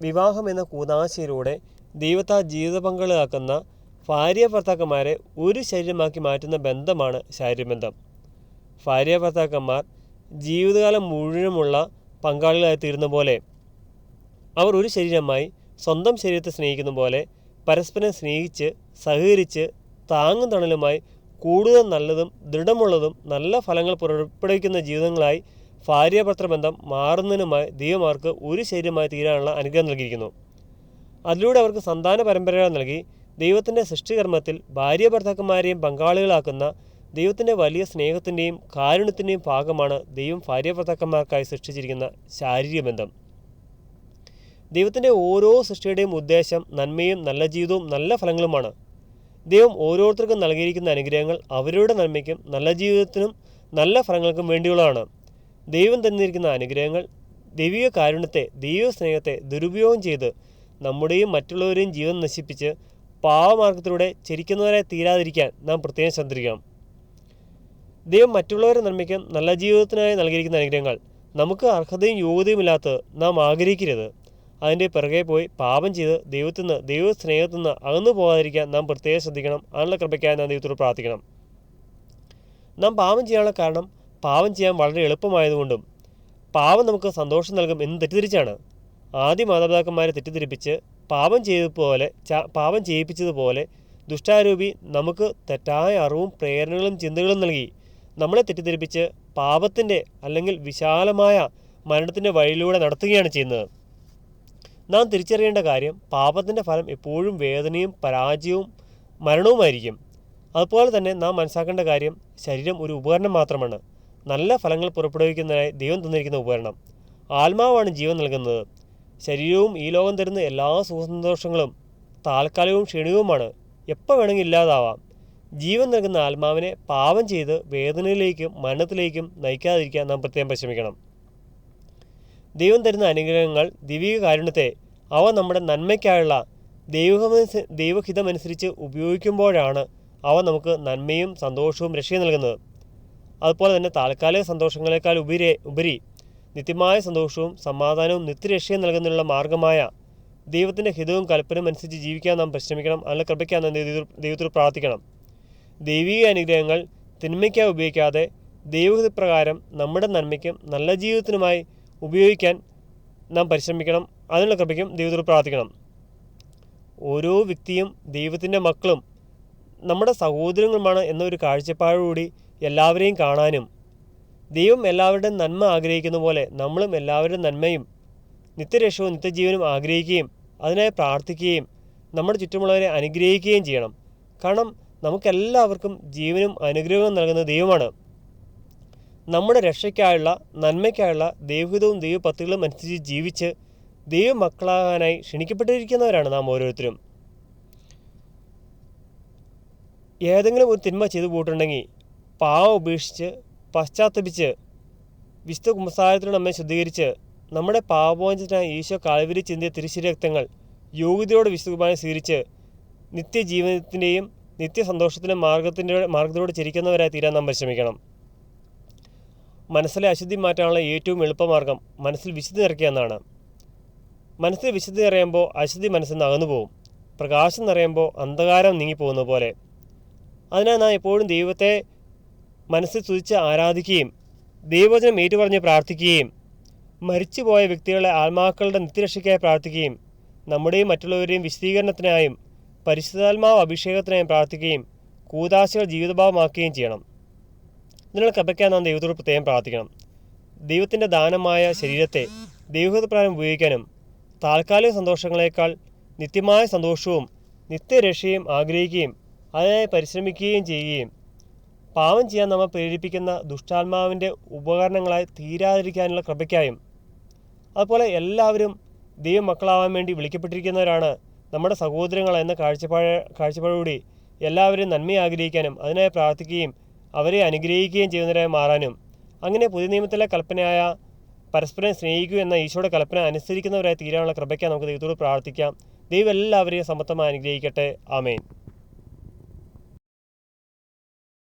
വിവാഹം എന്ന കൂതാശയിലൂടെ ദൈവത്താൽ ജീവിത പങ്കാളിയാക്കുന്ന ഭാര്യ ഭർത്താക്കന്മാരെ ഒരു ശരീരമാക്കി മാറ്റുന്ന ബന്ധമാണ് ശാരീരബന്ധം. ഭാര്യ ഭർത്താക്കന്മാർ ജീവിതകാലം മുഴുവനുമുള്ള പങ്കാളികളായി തീരുന്ന പോലെ അവർ ഒരു ശരീരമായി സ്വന്തം ശരീരത്തെ സ്നേഹിക്കുന്ന പോലെ പരസ്പരം സ്നേഹിച്ച് സഹകരിച്ച് താങ്ങും തണലുമായി കൂടുതൽ നല്ലതും ദൃഢമുള്ളതും നല്ല ഫലങ്ങൾ പുറപ്പെടുവിക്കുന്ന ജീവിതങ്ങളായി ഭാര്യാഭർത്തൃ ബന്ധം മാറുന്നതിനുമായി ദൈവമാർക്ക് ഒരു ശരീരമായി തീരാനുള്ള അനുഗ്രഹം നൽകിയിരിക്കുന്നു. അതിലൂടെ അവർക്ക് സന്താന പരമ്പരകൾ നൽകി ദൈവത്തിന്റെ സൃഷ്ടികർമ്മത്തിൽ ഭാര്യ ഭർത്താക്കന്മാരെയും പങ്കാളികളാക്കുന്ന ദൈവത്തിന്റെ വലിയ സ്നേഹത്തിന്റെയും കാരുണ്യത്തിന്റെയും ഭാഗമാണ് ദൈവം ഭാര്യ ഭർത്താക്കന്മാർക്കായി സൃഷ്ടിച്ചിരിക്കുന്ന ശാരീരിക ബന്ധം. ദൈവത്തിന്റെ ഓരോ സൃഷ്ടിയുടെയും ഉദ്ദേശം നന്മയും നല്ല ജീവിതവും നല്ല ഫലങ്ങളുമാണ്. ദൈവം ഓരോരുത്തർക്കും നൽകിയിരിക്കുന്ന അനുഗ്രഹങ്ങൾ അവരുടെ നന്മയ്ക്കും നല്ല ജീവിതത്തിനും നല്ല ഫലങ്ങൾക്കും വേണ്ടിയുള്ളതാണ്. ദൈവം തന്നിരിക്കുന്ന അനുഗ്രഹങ്ങൾ ദൈവിക കാരുണ്യത്തെ ദൈവ സ്നേഹത്തെ ദുരുപയോഗം ചെയ്ത് നമ്മുടെയും മറ്റുള്ളവരെയും ജീവൻ നശിപ്പിച്ച് പാവമാർഗത്തിലൂടെ ചിരിക്കുന്നവരെ തീരാതിരിക്കാൻ നാം പ്രത്യേകം ശ്രദ്ധിക്കണം. ദൈവം മറ്റുള്ളവരെ നിർമ്മിക്കാൻ നല്ല ജീവിതത്തിനായി നൽകിയിരിക്കുന്ന അനുഗ്രഹങ്ങൾ നമുക്ക് അർഹതയും യോഗ്യതയും ഇല്ലാത്തത് നാം ആഗ്രഹിക്കരുത്. അതിന്റെ പിറകെ പോയി പാപം ചെയ്ത് ദൈവത്തിൽ നിന്ന് ദൈവ സ്നേഹത്തിൽ നിന്ന് അകന്നു പോകാതിരിക്കാൻ നാം പ്രത്യേകം ശ്രദ്ധിക്കണം. അതിനുള്ള കൃപയ്ക്കായി നാം ദൈവത്തോട് പ്രാർത്ഥിക്കണം. നാം പാപം ചെയ്യാനുള്ള കാരണം പാപം ചെയ്യാൻ വളരെ എളുപ്പമായതുകൊണ്ടും പാവം നമുക്ക് സന്തോഷം നൽകും എന്ന് തെറ്റിദ്ധരിച്ചാണ്. ആദ്യ മാതാപിതാക്കന്മാരെ തെറ്റിദ്ധരിപ്പിച്ച് പാപം ചെയ്തതുപോലെ പാവം പാപം ചെയ്യിപ്പിച്ചതുപോലെ ദുഷ്ടാരൂപി നമുക്ക് തെറ്റായ അറിവും പ്രേരണകളും ചിന്തകളും നൽകി. നമ്മളെ തെറ്റിദ്ധരിപ്പിച്ച് പാപത്തിന്റെ അല്ലെങ്കിൽ വിശാലമായ മരണത്തിന്റെ വഴിയിലൂടെ നടത്തുകയാണ് ചെയ്യുന്നത്. നാം തിരിച്ചറിയേണ്ട കാര്യം പാപത്തിന്റെ ഫലം എപ്പോഴും വേദനയും പരാജയവും മരണവുമായിരിക്കും. അതുപോലെ തന്നെ നാം മനസ്സിലാക്കേണ്ട കാര്യം ശരീരം ഒരു ഉപകരണം മാത്രമാണ്. നല്ല ഫലങ്ങൾ പുറപ്പെടുവിക്കുന്നതിനായി ദൈവം തന്നിരിക്കുന്ന ഉപകരണം. ആത്മാവാണ് ജീവൻ നൽകുന്നത്. ശരീരവും ഈ ലോകം തരുന്ന എല്ലാ സുഖസന്തോഷങ്ങളും താൽക്കാലികവും ക്ഷണികവുമാണ് എപ്പോൾ വേണമെങ്കിൽ ഇല്ലാതാവാം. ജീവൻ നൽകുന്ന ആത്മാവിനെ പാപം ചെയ്ത് വേദനയിലേക്കും മരണത്തിലേക്കും നയിക്കാതിരിക്കാൻ നാം പ്രത്യേകം പരിശ്രമിക്കണം. ദൈവം തരുന്ന അനുഗ്രഹങ്ങൾ ദൈവിക കാരുണ്യത്തെ അവ നമ്മുടെ നന്മയ്ക്കായുള്ള ദൈവഹിതമനുസ ദൈവഹിതമനുസരിച്ച് ഉപയോഗിക്കുമ്പോഴാണ് അവ നമുക്ക് നന്മയും സന്തോഷവും രക്ഷയും നൽകുന്നത്. അതുപോലെ തന്നെ താൽക്കാലിക സന്തോഷങ്ങളെക്കാൾ ഉപരി ഉപരി നിത്യമായ സന്തോഷവും സമാധാനവും നിത്യരക്ഷയും നൽകുന്നതിനുള്ള മാർഗമായ ദൈവത്തിന്റെ ഹിതവും കൽപ്പനയും അനുസരിച്ച് ജീവിക്കാൻ നാം പരിശ്രമിക്കണം. അതിനുള്ള കൃപയ്ക്കാൻ നാം ദൈവത്തിൽ പ്രാർത്ഥിക്കണം. ദൈവിക അനുഗ്രഹങ്ങൾ തിന്മയ്ക്കായി ഉപയോഗിക്കാതെ ദൈവഹിതപ്രകാരം നമ്മുടെ നന്മയ്ക്കും നല്ല ജീവിതത്തിനുമായി ഉപയോഗിക്കാൻ നാം പരിശ്രമിക്കണം. അതിനുള്ള കൃപയ്ക്കും ദൈവത്തിൽ പ്രാർത്ഥിക്കണം. ഓരോ വ്യക്തിയും ദൈവത്തിന്റെ മക്കളും നമ്മുടെ സഹോദരങ്ങളുമാണ് എന്നൊരു കാഴ്ചപ്പാടോടുകൂടി എല്ലാവരെയും കാണാനും. ദൈവം എല്ലാവരുടെയും നന്മ ആഗ്രഹിക്കുന്ന പോലെ നമ്മളും എല്ലാവരുടെ നന്മയും നിത്യരക്ഷവും നിത്യജീവനും ആഗ്രഹിക്കുകയും അതിനായി പ്രാർത്ഥിക്കുകയും നമ്മുടെ ചുറ്റുമുള്ളവരെ അനുഗ്രഹിക്കുകയും ചെയ്യണം. കാരണം നമുക്കെല്ലാവർക്കും ജീവനും അനുഗ്രഹവും നൽകുന്ന ദൈവമാണ്. നമ്മുടെ രക്ഷയ്ക്കായുള്ള നന്മയ്ക്കായുള്ള ദൈവഹിതവും ദൈവപത്തുകളും അനുസരിച്ച് ജീവിച്ച് ദൈവമക്കളാകാനായി ക്ഷണിക്കപ്പെട്ടിരിക്കുന്നവരാണ് നാം ഓരോരുത്തരും. ഏതെങ്കിലും ഒരു തിന്മ ചെയ്തു പോയിട്ടുണ്ടെങ്കിൽ പാവം ഉപേക്ഷിച്ച് പശ്ചാത്തപിച്ച് വിശുദ്ധ കുമ്പസാരത്തിലൂടെ നമ്മെ ശുദ്ധീകരിച്ച് നമ്മുടെ പാപമോചനത്തിനായി ഈശോ കാൽവരി ചിന്തിയ തിരുശരീരക്തങ്ങൾ യോഗ്യതയോടെ വിശുദ്ധ കുർബാന സ്വീകരിച്ച് നിത്യജീവനത്തിന്റെയും നിത്യസന്തോഷത്തിന്റെ മാർഗത്തിന്റെ മാർഗത്തിലൂടെ ചിരിക്കുന്നവരായി തീരാൻ നാം പരിശ്രമിക്കണം. മനസ്സിലെ അശുദ്ധി മാറ്റാനുള്ള ഏറ്റവും എളുപ്പമാർഗം മനസ്സിൽ വിശുദ്ധി നിറയ്ക്കുക എന്നാണ്. മനസ്സിൽ വിശുദ്ധി നിറയുമ്പോൾ അശുദ്ധി മനസ്സിൽ നിന്ന് അകന്നു പോകും. പ്രകാശം നിറയുമ്പോൾ അന്ധകാരം നീങ്ങിപ്പോകുന്ന പോലെ. അതിനാൽ നാം എപ്പോഴും ദൈവത്തെ മനസ്സിൽ സ്തുതിച്ച് ആരാധിക്കുകയും ദൈവവചനം ഏറ്റുപറഞ്ഞ് പ്രാർത്ഥിക്കുകയും മരിച്ചുപോയ വ്യക്തികളെ ആത്മാക്കളുടെ നിത്യരക്ഷയ്ക്കായി പ്രാർത്ഥിക്കുകയും നമ്മുടെയും മറ്റുള്ളവരുടെയും വിശദീകരണത്തിനായും പരിശുദ്ധാത്മാവ് അഭിഷേകത്തിനായും പ്രാർത്ഥിക്കുകയും കൂതാശകൾ ജീവിതഭാവമാക്കുകയും ചെയ്യണം. ഇതിനുള്ള കൃപയ്ക്കാൻ നാം ദൈവത്തോട് പ്രത്യേകം പ്രാർത്ഥിക്കണം. ദൈവത്തിന്റെ ദാനമായ ശരീരത്തെ ദൈവഹിതപ്രകാരം ഉപയോഗിക്കാനും താൽക്കാലിക സന്തോഷങ്ങളെക്കാൾ നിത്യമായ സന്തോഷവും നിത്യരക്ഷയും ആഗ്രഹിക്കുകയും അതിനായി പരിശ്രമിക്കുകയും ചെയ്യുകയും പാവം ചെയ്യാൻ നമ്മെ പ്രേരിപ്പിക്കുന്ന ദുഷ്ടാത്മാവിന്റെ ഉപകരണങ്ങളായി തീരാതിരിക്കാനുള്ള കൃപയ്ക്കായും അതുപോലെ എല്ലാവരും ദൈവമക്കളാവാൻ വേണ്ടി വിളിക്കപ്പെട്ടിരിക്കുന്നവരാണ് നമ്മുടെ സഹോദരങ്ങൾ എന്ന കാഴ്ചപ്പാട് കാഴ്ചപ്പാടുകൂടി എല്ലാവരും നന്മ ആഗ്രഹിക്കാനും അതിനായി പ്രാർത്ഥിക്കുകയും അവരെ അനുഗ്രഹിക്കുകയും ചെയ്യുന്നവരായി മാറാനും. അങ്ങനെ പുതിയ നിയമത്തിലെ കൽപ്പനയായ പരസ്പരം സ്നേഹിക്കൂ എന്ന ഈശോയുടെ കൽപ്പന അനുസരിക്കുന്നവരായി തീരാനുള്ള കൃപയ്ക്ക് നമുക്ക് ദൈവത്തോട് പ്രാർത്ഥിക്കാം. ദൈവം എല്ലാവരെയും സമത്വമായി അനുഗ്രഹിക്കട്ടെ. ആമേൻ.